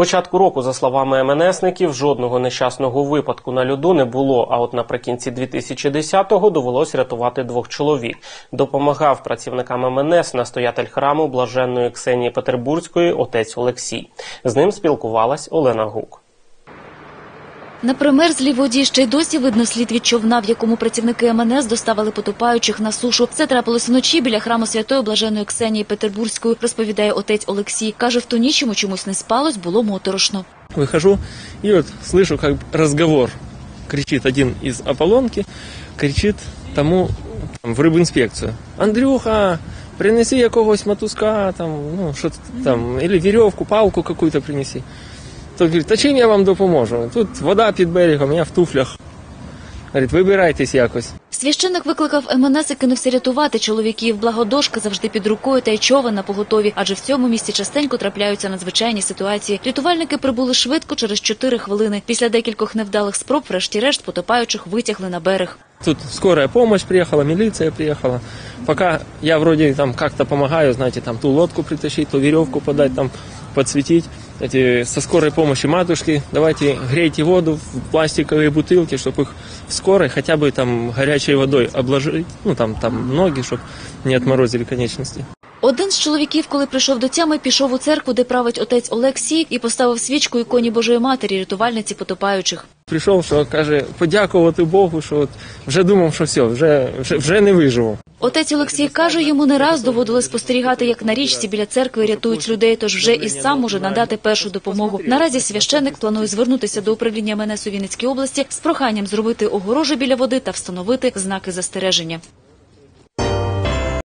початку року, за словами МНСників, жодного нещасного випадку на льоду не було. А от наприкінці 2010-го довелось рятувати двох чоловік. Допомагав працівникам МНС настоятель храму блаженної Ксенії Петербурзької отець Олексій. З ним спілкувалась Олена Гук. На примерзлій воді ще й досі видно слід від човна, в якому працівники МНС доставили потопаючих на сушу. Це трапилось вночі біля храму святої блаженої Ксенії Петербурзької, розповідає отець Олексій. Каже, в ту ніч йому чомусь не спалось, було моторошно. Выхожу и вот слышу, как разговор. Кричит один из Аполлонки, кричит тому там, в рибінспекцію. Андрюха, принеси якогось мотузка, там, ну, що там, или веревку, палку какую-то принеси. Тот говорит, та чим я вам допоможу? Тут вода під берегом, я в туфлях. Говорить, вибирайтесь якось. Священник викликав МНС і кинувся рятувати чоловіків. Благодошка завжди під рукою та й човен на поготові, адже в цьому місці частенько трапляються надзвичайні ситуації. Рятувальники прибули швидко через 4 хвилини. Після декількох невдалих спроб, врешті-решт, потопаючих витягли на берег. Тут скорая помощь приехала, милиция приехала. Пока я вроде там как-то помогаю, знаете, там ту лодку притащить, ту веревку подать, там подсветить. Эти, со скорой помощи матушки, давайте грейте воду в пластиковые бутылки, чтобы их в скорой хотя бы там горячей водой обложить, ну там, там ноги, чтобы не отморозили конечности. Один з чоловіків, коли прийшов до тями, пішов у церкву, де править отець Олексій, і поставив свічку іконі Божої Матері, рятувальниці потопаючих. Прийшов, що каже, подякувати Богу, що от вже думав, що все, вже, вже, вже не виживу. Отець Олексій каже, йому не раз доводилось спостерігати, як на річці біля церкви рятують людей, тож вже і сам може надати першу допомогу. Наразі священник планує звернутися до управління МНС у Вінницькій області з проханням зробити огорожі біля води та встановити знаки застереження.